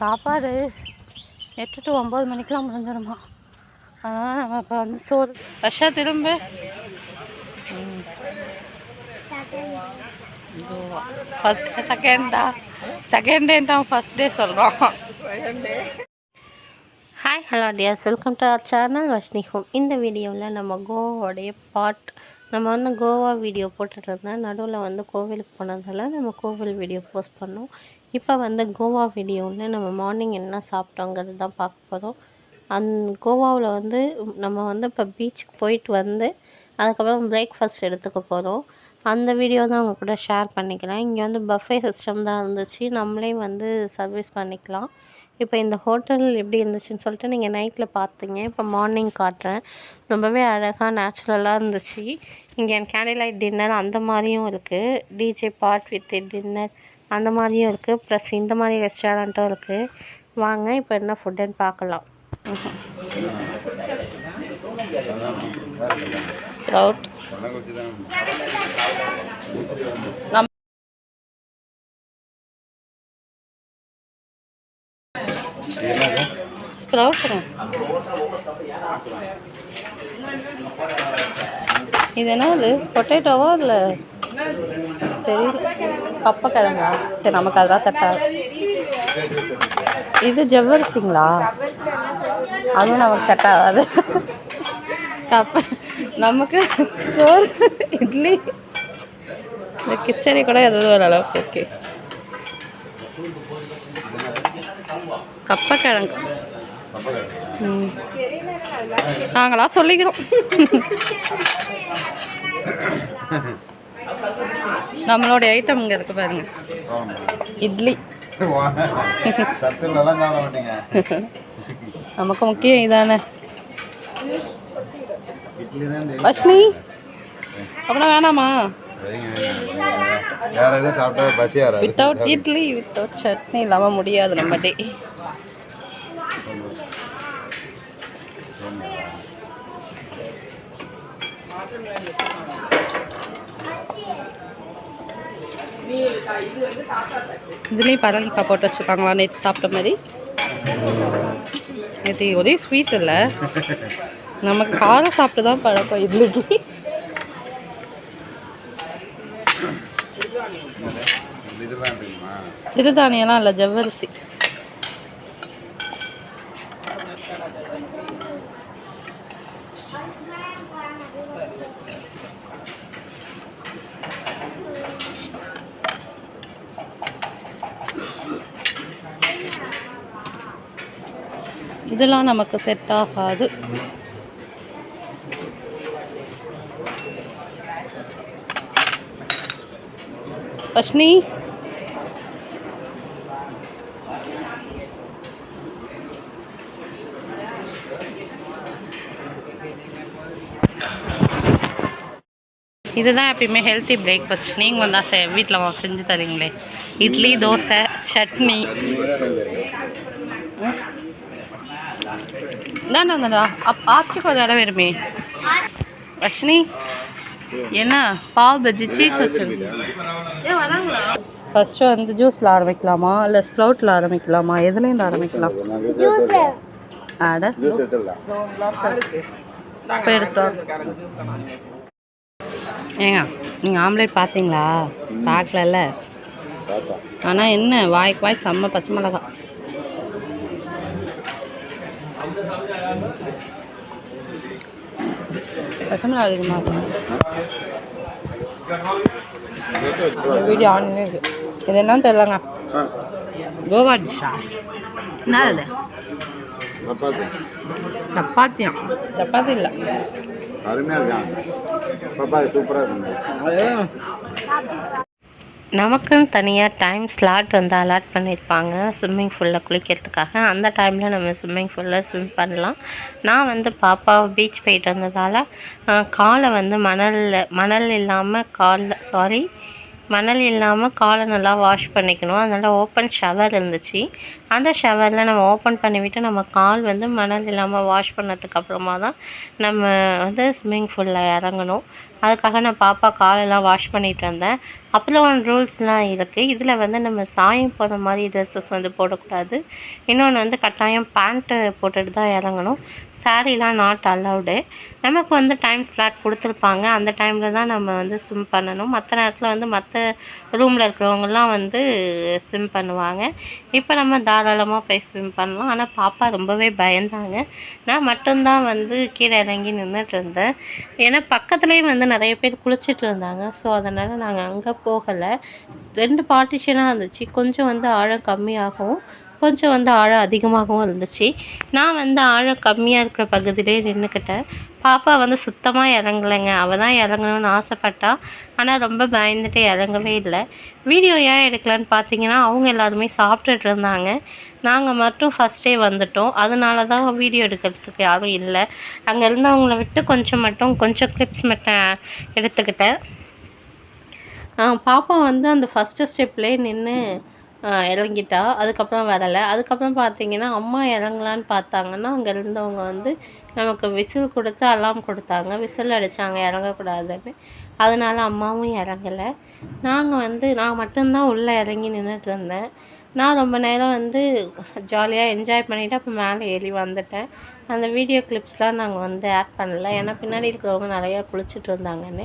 சாப்பாடு எட்டு டு ஒம்பது மணிக்கெலாம் முடிஞ்சிடுமா அதனால் நம்ம இப்போ வந்து சோறு வருஷா திரும்ப? ஃபஸ்ட் செகண்டா செகண்ட் டேட்டா ஃபஸ்ட் டே சொல்கிறோம் hi hello dears welcome to our channel Vashni home இந்த வீடியோவில் நம்ம கோவாவோடைய பார்ட் நம்ம வந்து கோவா வீடியோ போட்டுட்டு இருந்தேன் நடுவில் வந்து கோவிலுக்கு போனதால நம்ம கோவில் வீடியோ போஸ்ட் பண்ணோம். இப்போ வந்து கோவா வீடியோவில் நம்ம மார்னிங் என்ன சாப்பிட்டோங்கிறது தான் பார்க்க போகிறோம் அந் கோவாவில் வந்து நம்ம வந்து இப்போ பீச்சுக்கு போயிட்டு வந்து அதுக்கப்புறம் பிரேக்ஃபாஸ்ட் எடுத்துக்க போகிறோம் அந்த வீடியோ தான் அவங்க கூட ஷேர் பண்ணிக்கிறேன். இங்கே வந்து பஃபே சிஸ்டம் தான் இருந்துச்சு. நம்மளே வந்து சர்வீஸ் பண்ணிக்கலாம். இப்போ இந்த ஹோட்டல் எப்படி இருந்துச்சுன்னு சொல்லிட்டு நீங்கள் நைட்டில் பார்த்தீங்க இப்போ மார்னிங் காட்டுறேன். ரொம்பவே அழகாக நேச்சுரலாக இருந்துச்சு. இங்கே கேண்டில் லைட் டின்னர் அந்த மாதிரியும் இருக்குது டிஜே பார்ட் வித் டின்னர் அந்த மாதிரியும் இருக்குது ப்ளஸ் இந்த மாதிரி ரெஸ்டாரண்ட்டும் இருக்குது வாங்க இப்போ என்ன ஃபுட்டுன்னு பார்க்கலாம் ஸ்ப்ரவுட் நம் ஸ்ப்ரவுட் இது என்னது? பொட்டேட்டோவா இல்லை தெரியல. கப்பக்கிழங்கா சரி நமக்கு அதெல்லாம் செட் ஆகும் இது ஜவ்வரிசிங்களா? அதுவும் நமக்கு செட் ஆகாது. கப்ப நமக்கு சோறு இட்லி. இந்த கிச்சடி கூட எதுவும் ஓரளவுக்கு ஓகே கப்பக்கிழங்கு ம். நாங்களா சொல்லிக்கிறோம். நம்மளுடைய ஐட்டம் இங்கே இருக்கு பாருங்க. இட்லி. நமக்கு முக்கியம் இதானே. வஷ்னி அப்படின்னா வேணாமா. வேற எதுவும் சாப்பிட்டா பசி வராது. வித்தவுட் இட்லி வித்தவுட் சட்னி இல்லாமல் முடியாது நம்ம டே. இதுலேயும் பரங்கிக்காய் போட்டு வச்சுருக்காங்களா? நேற்று சாப்பிட்ட மாதிரி. நேற்று ஒரே ஸ்வீட் இல்லை. நமக்கு காரம் சாப்பிட்டு தான் பழக்கம் தெரியுமா? சிறுதானியெல்லாம் இல்லை ஜவ்வரிசி. இதெல்லாம் நமக்கு செட் ஆகாது. பஷ்னி? இதுதான் எப்பயுமே ஹெல்த்தி பிரேக்ஃபாஸ்ட் நீங்கள் வந்தால் செ வீட்டில் செஞ்சு தரீங்களே. இட்லி தோசை சட்னி. தாண்டா அப் ஆச்சுக்கு ஒரு இடம் வருமே வஷ்னி என்ன? பாவ் பஜ்ஜி சீஸ் வச்சுருக்கு ஃபஸ்ட்டு வந்து ஜூஸில் ஆரம்பிக்கலாமா? இல்லை ஸ்ப்ளவுட்டில் ஆரம்பிக்கலாமா? எதுலேருந்து ஆரம்பிக்கலாம்? ஆட. ஜூஸ் எடுத்துடலாம் ஏங்க நீங்கள் ஆம்லேட் பார்த்தீங்களா? பார்க்கலல்ல ஆனால் என்ன வாய்க்கு வாய் செம்ம பச்சை மிளகா பச்சை மிளகா அதிகமாக இருக்கும் வீடியோ ஆன் இருக்கு? இது என்னன்னு தெரியலங்க கோவா டிஷ்ஷா என்ன இது சப்பாத்தி சப்பாத்தியம் சப்பாத்தி இல்லை அருமையாக சூப்பராக இருக்குங்க நமக்குன்னு தனியாக டைம் ஸ்லாட் வந்து அலாட் பண்ணியிருப்பாங்க ஸ்விம்மிங் ஃபூலில் குளிக்கிறதுக்காக. அந்த டைமில் நம்ம ஸ்விம்மிங் ஃபூலில் ஸ்விம் பண்ணலாம். நான் வந்து பாப்பாவை பீச் போயிட்டு வந்ததால் காலை வந்து மணலில் மணல் இல்லாமல் காலில் சாரி மணல் இல்லாமல் காலை நல்லா வாஷ் பண்ணிக்கணும். அதனால் ஓப்பன் ஷவர் இருந்துச்சு. அந்த ஷவரில் நம்ம ஓப்பன் பண்ணிவிட்டு நம்ம கால் வந்து மணல் இல்லாமல் வாஷ் பண்ணதுக்கப்புறமா தான் நம்ம வந்து ஸ்விம்மிங் ஃபூலில் இறங்கணும். அதுக்காக நான் பாப்பா காலெல்லாம் வாஷ் பண்ணிகிட்டு இருந்தேன். அப்புறம் ரூல்ஸ்லாம் இருக்குது இதில் வந்து நம்ம சாயம் போடுற மாதிரி ட்ரெஸ்ஸஸ் வந்து போடக்கூடாது. இன்னொன்று வந்து கட்டாயம் பேண்ட்டு போட்டுட்டு தான் இறங்கணும். சாரீலாம் நாட் அலவுடு நமக்கு வந்து டைம் ஸ்லாட் கொடுத்துருப்பாங்க. அந்த டைமில் தான் நம்ம வந்து ஸ்விம் பண்ணணும். மற்ற நேரத்தில் வந்து மற்ற ரூமில் இருக்கிறவங்கலாம் வந்து ஸ்விம் பண்ணுவாங்க. இப்போ நம்ம தாராளமாக போய் ஸ்விம் பண்ணலாம். ஆனால் பாப்பா ரொம்பவே பயந்தாங்க. நான் மட்டும்தான் வந்து கீழே இறங்கி நின்றுட்டு இருந்தேன் ஏன்னா பக்கத்துலேயே வந்து நிறைய பேர் குளிச்சுட்டு இருந்தாங்க ஸோ அதனால் நாங்கள் அங்கே போகலை. ரெண்டு பார்ட்டிஷனாக இருந்துச்சு. கொஞ்சம் வந்து ஆழம் கம்மியாகவும் கொஞ்சம் வந்து ஆழம் அதிகமாகவும் இருந்துச்சு. நான் வந்து ஆழம் கம்மியாக இருக்கிற பகுதியிலே நின்றுக்கிட்டேன் பாப்பா வந்து சுத்தமாக இறங்கலைங்க. அவள் தான் இறங்கணும்னு ஆசைப்பட்டா. ஆனால் ரொம்ப பயந்துட்டு இறங்கவே இல்லை. வீடியோ ஏன் எடுக்கலான்னு பார்த்தீங்கன்னா அவங்க எல்லாருமே சாப்பிட்டுட்டு இருந்தாங்க. நாங்கள் மட்டும் ஃபஸ்ட்டே வந்துட்டோம். அதனால தான் வீடியோ எடுக்கிறதுக்கு யாரும் இல்லை. அங்கே இருந்தவங்கள விட்டு கொஞ்சம் மட்டும் கொஞ்சம் கிளிப்ஸ் மட்டும் எடுத்துக்கிட்டேன். பாப்பா வந்து அந்த ஃபஸ்ட்டு ஸ்டெப்லேயே நின்று இறங்கிட்டா. அதுக்கப்புறம் வரலை. அதுக்கப்புறம் பார்த்தீங்கன்னா அம்மா இறங்கலான்னு பார்த்தாங்கன்னா அங்கே இருந்தவங்க வந்து நமக்கு விசில் கொடுத்து அலாம் கொடுத்தாங்க. விசில் அடித்தாங்க இறங்கக்கூடாதுன்னு. அதனால அம்மாவும் இறங்கலை. நாங்கள் வந்து நான் மட்டும்தான் உள்ளே இறங்கி நின்றுட்டு இருந்தேன். நான் ரொம்ப நேரம் வந்து ஜாலியாக என்ஜாய் பண்ணிவிட்டு அப்போ மேலே ஏறி வந்துட்டேன். அந்த வீடியோ கிளிப்ஸ்லாம் நாங்கள் வந்து ஆட் பண்ணல. ஏன்னா பின்னாடி இருக்கிறவங்க நிறையா குளிச்சுட்டு இருந்தாங்கன்னு.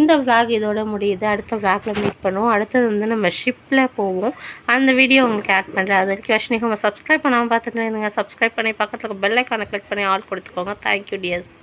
இந்த விளாக் இதோட முடியுது. அடுத்த விளாகில் மீட் பண்ணுவோம். அடுத்தது வந்து நம்ம ஷிப்பில் போவோம். அந்த வீடியோ உங்களுக்கு ஆட் பண்ணுறேன் அது வரைக்கும் வஷ்ணிகம் சப்ஸ்கிரைப் பண்ணாமல் பார்த்துட்டு இருந்தீங்க சப்ஸ்கிரைப் பண்ணி பக்கத்தில் பெல் கிளிக் பண்ணி ஆல் கொடுத்துக்கோங்க. Thank you dears